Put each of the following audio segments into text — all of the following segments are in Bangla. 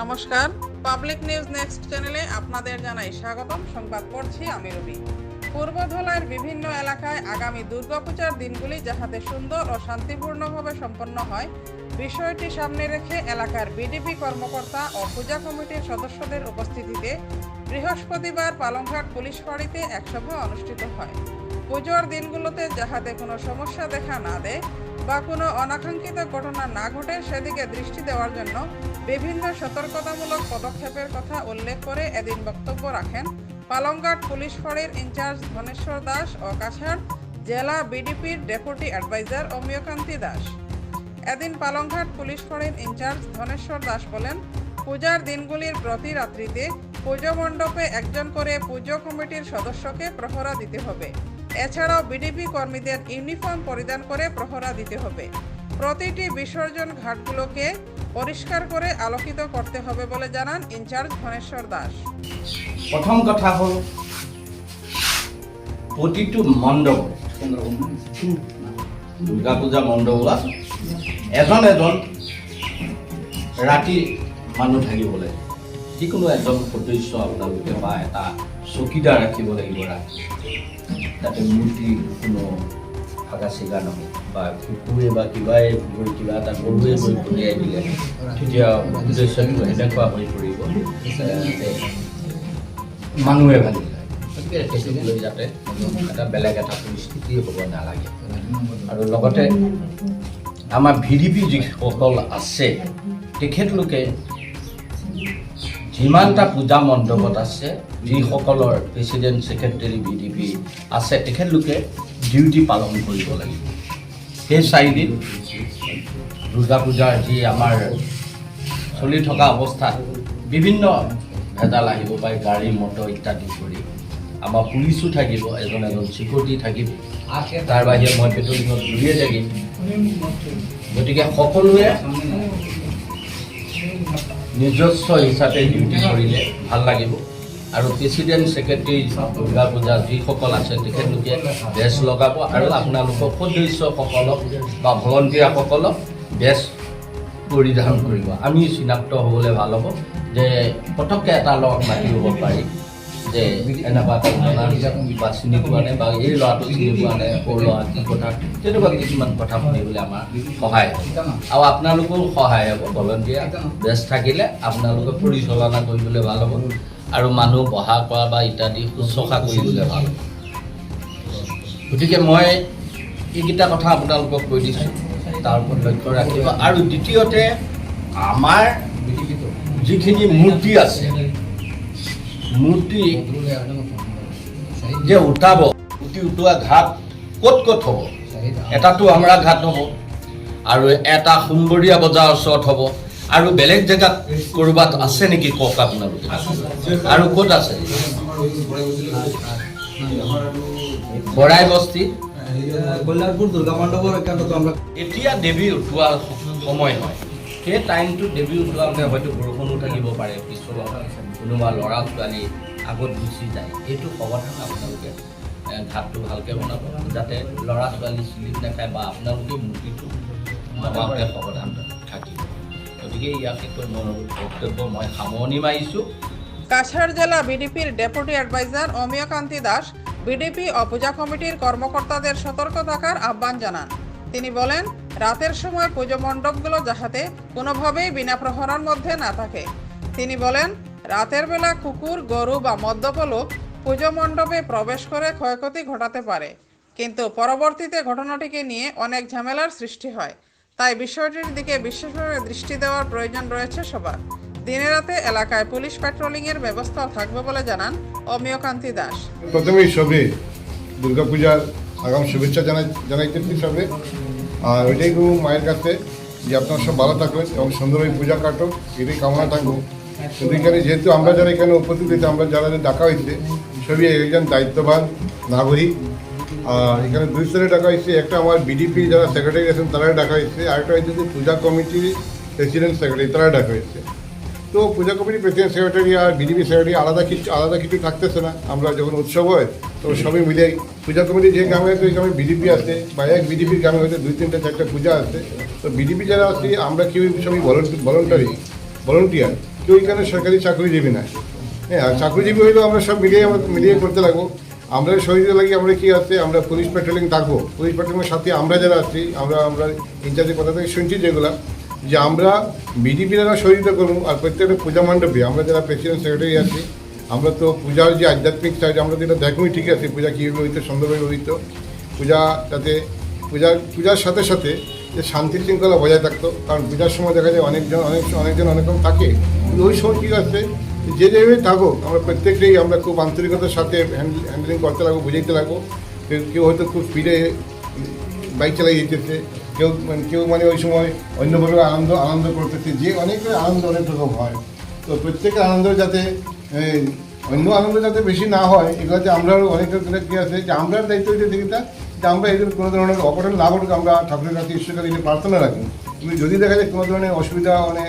নমস্কার। পাবলিক নিউজ নেক্সট চ্যানেলে আপনাদের জানাই স্বাগতম। সংবাদ পড়ছি আমি রবি। পূর্বধলার বিভিন্ন এলাকায় আগামী দুর্গাপূজার দিনগুলি যাহাতে সুন্দর ও শান্তিপূর্ণভাবে সম্পন্ন হয়, বিষয়টি সামনে রেখে এলাকার বিডিপি কর্মকর্তা ও পূজা কমিটির সদস্যদের উপস্থিতিতে বৃহস্পতিবার পালংঘাট পুলিশ ফাঁড়িতে এক সভা অনুষ্ঠিত হয়। পুজোর দিনগুলোতে যাহাতে কোনো সমস্যা দেখা না দেয় বা কোনো অনাকাঙ্ক্ষিত ঘটনা না ঘটে সেদিকে দৃষ্টি দেওয়ার জন্য বিভিন্ন সতর্কতামূলক পদক্ষেপের কথা উল্লেখ করে এদিন বক্তব্য রাখেন পালংঘাট পুলিশ ফাঁড়ির ইনচার্জ ধনেশ্বর দাস ও কাছাড় জেলা বিডিপির ডেপুটি অ্যাডভাইজার অমিয়কান্তি দাস। এদিন পালংঘাট পুলিশ ফাঁড়ির ইনচার্জ ধনেশ্বর দাস বলেন, পূজার দিনগুলির প্রতি রাত্রিতে পুজো মণ্ডপে একজন করে পুজো কমিটির সদস্যকে প্রহরা দিতে হবে। এছাড়াও বিডিপি কর্মীদের ইউনিফর্ম পরিধান করে প্রহরা দিতে হবে। প্রতিটি বিসর্জন ঘাটগুলোকে পরিষ্কার করে আলোকিত করতে হবে বলে জানান ইনচার্জ ধনেশ্বর দাস। প্ৰথম কথা হ'ল প্ৰতিটো মণ্ডপ দুৰ্গা পূজা মণ্ডপত এজন এজন ৰাতি মানুহ থাকিব যিকোনো এজন সদস্য আপোনালোকে বা এটা চকীদাৰ ৰাখিব লাগিব যাতে মূৰ্তি কোনো ভাগা চিগা নহয় বা কুকুৰে বা কিবাই গৈ কিবা এটা গৰুৱে গৈ কঢ়িয়াই দিলে তেতিয়া উদ্দেশ্যটো সেনেকুৱা হৈ পৰিব মানুহে যায় গতিকে লৈ যাতে এটা বেলেগ এটা পৰিস্থিতি হ'ব নালাগে। আৰু লগতে আমাৰ ভি ডি পি যিসকল আছে, তেখেতলোকে যিমানটা পূজা মণ্ডপত আছে যিসকলৰ president secretary V D P আছে তেখেতলোকে ডিউটি পালন কৰিব লাগিব। সেই চাৰিদিন দুৰ্গা পূজাৰ যি আমাৰ চলি থকা অৱস্থাত বিভিন্ন ভেজাল আহিব পাৰে গাড়ী মটৰ ইত্যাদি কৰি। আমাৰ পুলিচো থাকিব এজন এজন চিকিউৰিটি থাকিব। তাৰ বাহিৰে মই পেট্ৰলিঙত ঘূৰিয়ে থাকিম। গতিকে সকলোৱে নিজস্ব হিচাপে ডিউটি কৰিলে ভালো লাগিব। আৰু প্ৰেচিডেণ্ট ছেক্ৰেটেৰী দুৰ্গা পূজা যিসকল আছে, তেখেতলোকে বেজ লগাব আৰু আপোনালোকৰ সদস্যসকলক বা ভলণ্টিয়াৰসকলক বেজ পৰিধান কৰিব। আমি চিনাক্ত হ'বলৈ ভালো হ'ব যে পটককৈ এটা লগ মাতি হ'ব পাৰি। যে এনেকুৱা ঘটনা বা চিনি পোৱা নাই, বা এই ল'ৰাটো চিনি পোৱা নাই, সৰু ল'ৰা কি তেনেকুৱা কিছুমান কথা শুনিবলৈ আমাৰ সহায় আৰু আপোনালোকৰো সহায় হ'ব, ভলণ্টিয়াৰ বেজ থাকিলে আপোনালোকে পৰিচালনা কৰিবলৈ ভালো হ'ব আৰু মানুহ বহা কৰা বা ইত্যাদি শুশ্ৰূষা কৰিবলৈ ভালো হ'ব। গতিকে মই এইকেইটা কথা আপোনালোকক কৈ দিছোঁ, তাৰ ওপৰত লক্ষ্য ৰাখিব। আৰু দ্বিতীয়তে, আমাৰ যিখিনি মূৰ্তি আছে মূৰ্তি যে উঠাব মূৰ্তি উঠোৱা ঘাট ক'ত ক'ত হ'ব? এটাতো আমরা ঘাট হ'ব আৰু এটা সোমবৰীয়া বজাৰ ওচৰত হ'ব। আৰু বেলেগ জেগাত ক'ৰবাত আছে নেকি কওক আপোনালোকে? আৰু ক'ত আছে? বৰাই বস্তি? কল্যাণপুর দুর্গা মণ্ডপের একান্ত তো আমরা এতিয়া দেৱী উঠোৱা সময় হয়। সেই টাইমটো দেৱী উঠোৱাওঁতে হয়তো বৰষুণো থাকিব পাৰে পিছলৈ কোনোবা ল'ৰা ছোৱালী আগত গুচি যায় এইটো সাৱধান আপোনালোকে ঘাটটো ভালকৈ বনাব। যাতে ল'ৰা ছোৱালী চিলিপ নাখায় বা আপোনালোকে মূৰ্তিটো বনাওঁতে সাৱধান থাকিব। গতিকে ইয়াকে কৈ মোৰ বক্তব্য মই সামৰণি মাৰিছোঁ। কাছাড় জেলা বিডিপির deputy adviser Amiyakanti Das, BDP ও পূজা কমিটির কর্মকর্তাদের সতর্ক থাকার আহ্বান জানান। তিনি বলেন রাতের সময় পুজো মণ্ডপগুলো যাহাতে কোনোভাবেই বিনা প্রহরার মধ্যে না থাকে তিনি বলেন রাতের বেলা কুকুর, গরু বা মদ্যপ লোক পুজো মণ্ডপে প্রবেশ করে ক্ষয়ক্ষতি ঘটাতে পারে। কিন্তু পরবর্তীতে ঘটনাটিকে নিয়ে অনেক ঝামেলার সৃষ্টি হয়। তাই বিষয়টির দিকে বিশেষভাবে দৃষ্টি দেওয়ার প্রয়োজন রয়েছে সবার। দিনে রাতে এলাকায় পুলিশ প্যাট্রোলিংয়ের ব্যবস্থা থাকবে বলে জানান অমিয়কান্তি দাস। প্রথমেই সবে দুর্গাপূজার আগাম শুভেচ্ছা জানাই জানাইতেছি সবে। আর ওইটাই মায়ের কাছে যে আপনারা সব ভালো থাকবেন এবং সুন্দর ওই পূজা কাটো, এটাই কামনা থাকব। এখানে যেহেতু আমরা যারা এখানে উপস্থিত হয়েছে, আমরা যারা ডাকা হয়েছে, সবই একজন দায়িত্ববান নাগরিক। আর এখানে দুই স্তরে ডাকা হয়েছে, একটা আমার বিডিপি যারা সেক্রেটারি আছেন তারা ডাকা হয়েছে আরেকটা হয়েছে যে পূজা কমিটির প্রেসিডেন্ট সেক্রেটারি তারা ডাকা হয়েছে। তো পূজা কমিটির প্রেসিডেন্ট সেক্রেটারি আর বিডিপি সেক্রেটারি আলাদা কিছু আলাদা কিছু থাকতেছে না। আমরা যখন উৎসব হয় তো সবই মিলে পূজা কমিটি যে গ্রামে আছে, ওই গ্রামে বিডিপি আছে, বা এক বিডিপির গ্রামে হয়তো দুই, তিনটা, চারটা পূজা আছে। তো বিডিপি যারা আছে, আমরা কেউ সবই ভলেন্টারি ভলেন্টিয়ার কেউ এখানে সরকারি চাকরিজীবী না হ্যাঁ আর চাকরিজীবী হইলেও আমরা সব মিলিয়ে মিলিয়ে করতে লাগবো। আমরা শহীদের লাগি আমরা কি আছে? আমরা পুলিশ পেট্রোলিং থাকব। পুলিশ পেট্রোলিংয়ের সাথে আমরা যারা আছি, আমরা আমরা ইনচার্জের কথা থেকে শুনছি যেগুলা, যে আমরা বিজেপি যারা সহযোগিতা করব আর প্রত্যেকটা পূজা মণ্ডপে, আমরা যারা প্রেসিডেন্ট সেক্রেটারি আছি, আমরা তো পূজার যে আধ্যাত্মিক চার্জ আমরা যেটা দেখবই ঠিক আছে, পূজা কীভাবে হইতো, সুন্দরভাবে হইতো। পূজা যাতে পূজার পূজার সাথে সাথে যে শান্তি শৃঙ্খলা বজায় থাকতো, কারণ পূজার সময় দেখা যায় অনেকজন, অনেক অনেকজন অনেক রকম থাকে। ওই সময় কী আছে, যে যেভাবে থাকুক, আমরা প্রত্যেকটাই আমরা খুব আন্তরিকতার সাথে হ্যান্ডেলিং করতে লাগবো, বুঝাইতে লাগবো। কেউ হয়তো খুব স্পিডে বাইক চালাই যেতেছে, কেউ মানে কেউ মানে ওই সময় অন্যভাবে আনন্দ আনন্দ করতেছে, যে অনেক আনন্দ, অনেক রকম হয়। তো প্রত্যেকের আনন্দ যাতে অন্য আনন্দ যাতে বেশি না হয়, এগুলোতে আমরা অনেক কি আছে, যে আমরা দায়িত্ব হইতে দেখি তা, যে আমরা এদের কোনো ধরনের অঘটন না ঘটুক আমরা ঠাকুরের কাছে ঈশ্বরের কাছে প্রার্থনা রাখি। কিন্তু যদি দেখা যায় কোনো ধরনের অসুবিধা মানে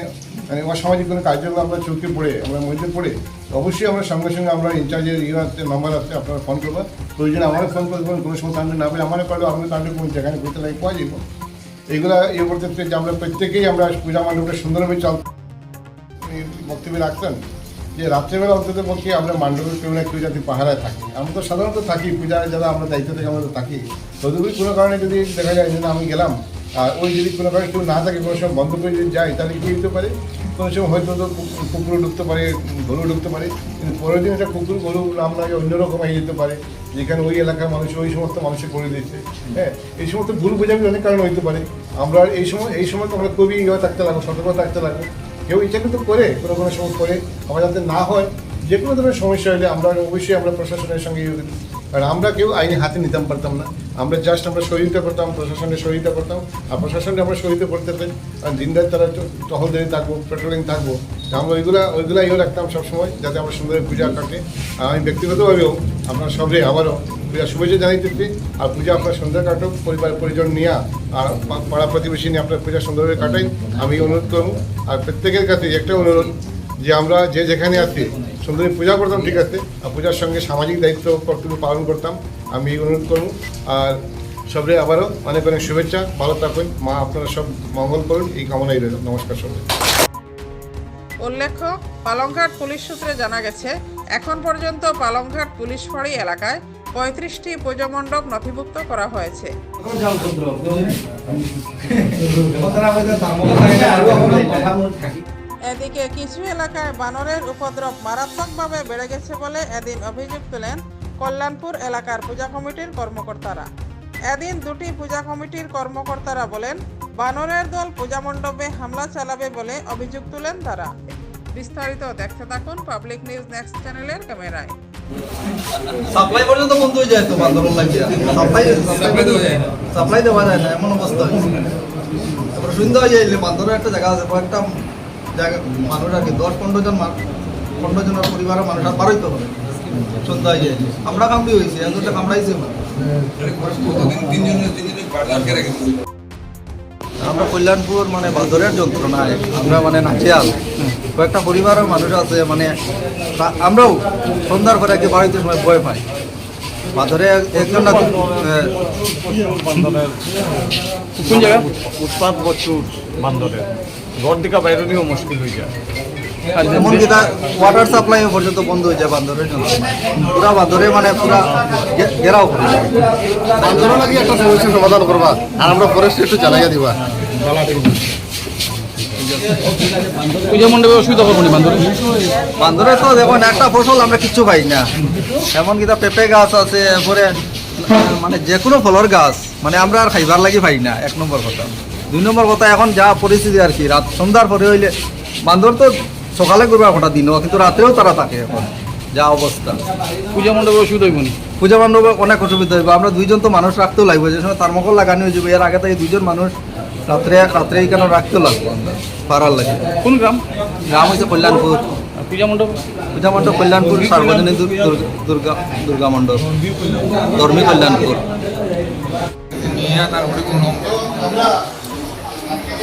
মানে অসামাজিক কোনো কার্যক্রম আমরা চোখে পড়ে, আমরা মধ্যে পড়ে, অবশ্যই আমরা সঙ্গে সঙ্গে আমরা ইনচার্জের ইয়ে আছে নাম্বার আছে আপনারা ফোন করবেন প্রয়োজনে আমার ফোন করবেন কোনো সময় কাণ্ড না পেলে আমার পারলেও আপনার কাণ্ড কোন যেখানে করতে লাগে পাওয়া যাব। এইগুলা ইয়ে করতে যে আমরা প্রত্যেকেই আমরা পূজা মণ্ডপটা সুন্দরভাবে চাল বক্তব্য রাখতেন যে রাত্রেবেলা অন্তত পক্ষে আমরা মান্ডবের কেউ না কেউ যাতে পাহারায় থাকি। আমরা তো সাধারণত থাকি পূজায় যারা আমরা দায়িত্ব থেকে আমরা থাকি। তদুপরি কোনো কারণে যদি দেখা যায় যে আমি গেলাম আর ওই যদি কোনো কারণে কেউ না থাকে, কোনো সময় বন্ধ করে যদি যাই তাহলে কী হতে পারে? কোনো সময় হয়তো তো কুকুরও ঢুকতে পারে গরু ঢুকতে পারে। কিন্তু পরের দিন একটা কুকুর গরু আমরা অন্যরকম হয়ে যেতে পারে, যেখানে ওই এলাকার মানুষ, ওই সমস্ত মানুষে করে দিয়েছে। হ্যাঁ এই সমস্ত ভুল বোঝাবি অনেক কারণ হইতে পারে। আমরা এই সময় এই সময় তো আমরা খুবই ইয়ে থাকতে লাগবো, সতর্ক থাকতে লাগবো। কেউ ইচ্ছা কিন্তু করে, কোনো কোনো সময় করে। আমার যাতে না হয় যে কোনো ধরনের সমস্যা হলে আমরা অবশ্যই আমরা প্রশাসনের সঙ্গে ইয়ে। কারণ আমরা কেউ আইনে হাতে নিতাম, পারতাম না। আমরা জাস্ট আমরা সহযোগিতা করতাম, প্রশাসনের সহযোগিতা করতাম। আর প্রশাসনকে আমরা সহযোগিতা করতে পারি আর দিনরাত তারা টহলদারি থাকব পেট্রোলিং থাকব। আমরা ওইগুলা ওইগুলা ইয়ে রাখতাম সবসময়, যাতে আমরা সুন্দর পূজা কাটে। আর আমি ব্যক্তিগতভাবেও আপনার সবরে আবারও পূজা শুভেচ্ছা জানাইতেছি। আর পূজা আপনার সুন্দর কাটুক, পরিবার, পরিজন নিয়ে, আর পাড়া প্রতিবেশী নিয়ে আপনার পূজা সুন্দরভাবে কাটাই। আমি অনুরোধ করব। আর প্রত্যেকের কাছে একটা অনুরোধ যে আমরা যে যেখানে আছি সুন্দরী পূজা করতাম ঠিক আছে। আর পূজার সঙ্গে সামাজিক দায়িত্ব কর্তব্য পালন করতাম আমি অনুরোধ করব। আর সবরে আবারও অনেক অনেক শুভেচ্ছা ভালো থাকুন। মা আপনারা সব মঙ্গল করুন এই কামনাই রইল। নমস্কার সবাই উল্লেখ্য পালংঘাট পুলিশ সূত্রে জানা গেছে এখন পর্যন্ত পালংঘাট পুলিশ ফাঁড়ি এলাকায় পঁয়ত্রিশটি পুজো মণ্ডপ নথিভুক্ত করা হয়েছে। এদিকে কিছু এলাকায় বানরের উপদ্রব মারাত্মকভাবে বেড়ে গেছে বলে এদিন অভিযোগ তুলেন কল্যাণপুর এলাকার পূজা কমিটির কর্মকর্তারা। এদিন দুটি পূজা কমিটির কর্মকর্তারা বলেন, বানরের দল পূজা মণ্ডপে হামলা চালাবে বলে অভিযোগ তুলেন তারা। বিস্তারিত দেখতে থাকুন পাবলিক নিউজ নেক্সট চ্যানেলের ক্যামেরায়। সাপ্লাই পর্যন্ত বন্ধ হয়ে যায় তো আন্দোলন লাগিয়ে সাপ্লাই সাপ্লাই দেওয়া যায় না। এমন অবস্থা তারপরে সন্ধ্যা হয়ে যাইলে বান্দরের একটা জায়গা আছে, কয়েকটা মানুষ আর কি দশ, পনেরো জন পনেরো জনের পরিবারের মানুষ আর বারোই তো হবে। সন্ধ্যা হয়ে আমরা কামড়ি হয়েছি এতটা কামড়াইছে আমরা কল্যাণপুর মানে বাদরের যন্ত্রণায়, আমরা মানে নাচিয়াল কয়েকটা পরিবারের মানুষ আছে মানে আমরাও সন্ধ্যার পরে আগে বাড়িতে সময় ভয় পাই। বাদরে একজন না কোন জায়গা? উৎপাদ প্রচুর বান্দরের ঘর দিকে বাইরনিও মুশকিল হয়ে যায়। এমনকি তা ওয়াটার সাপ্লাই পর্যন্ত বন্ধ হয়ে যায় বান্দরের যন্ত্রণায় পুরা বান্দরে মানে পুরা ঘেরাও করে লাগি একটা সমস্যা সমাধান করবা আর আমরা ফরেস্ট একটু জ্বালাইয়া দিবা। পূজা মণ্ডপে অসুবিধা হবে বান্দরে বান্দরে তো দেখুন একটা ফসল আমরা কিচ্ছু পাই না। এমন কিতা পেঁপে গাছ আছে এরপরে মানে যে কোনো ফলের গাছ মানে আমরা আর খাইবার লাগি পাই না এক নম্বর কথা। দুই নম্বর কথা এখন যা পরিস্থিতি আর কি রাত সন্ধ্যার পরে হইলে বান্দর তো সকালে করবে ওটা দিনও কিন্তু রাতেও তারা থাকে এখন যা অবস্থা। পূজা মণ্ডপে অসুবিধা হইব না পূজা মণ্ডপে অনেক অসুবিধা হইবে আমরা দুইজন তো মানুষ রাখতেও লাগবে যে সময় থার্মোকল লাগানো হয়ে যাবে এর আগে থেকে দুইজন মানুষ রাত্রে রাত্রে কেন রাখতেও লাগবে আমরা পারার লাগে। কোন গ্রাম? গ্রাম হচ্ছে কল্যাণপুর। পূজা মণ্ডপ? পূজা মণ্ডপ কল্যাণপুর সার্বজনীন দুর- দুর- দুর্গা দুর্গা মণ্ডপ ধর্মী কল্যাণপুর।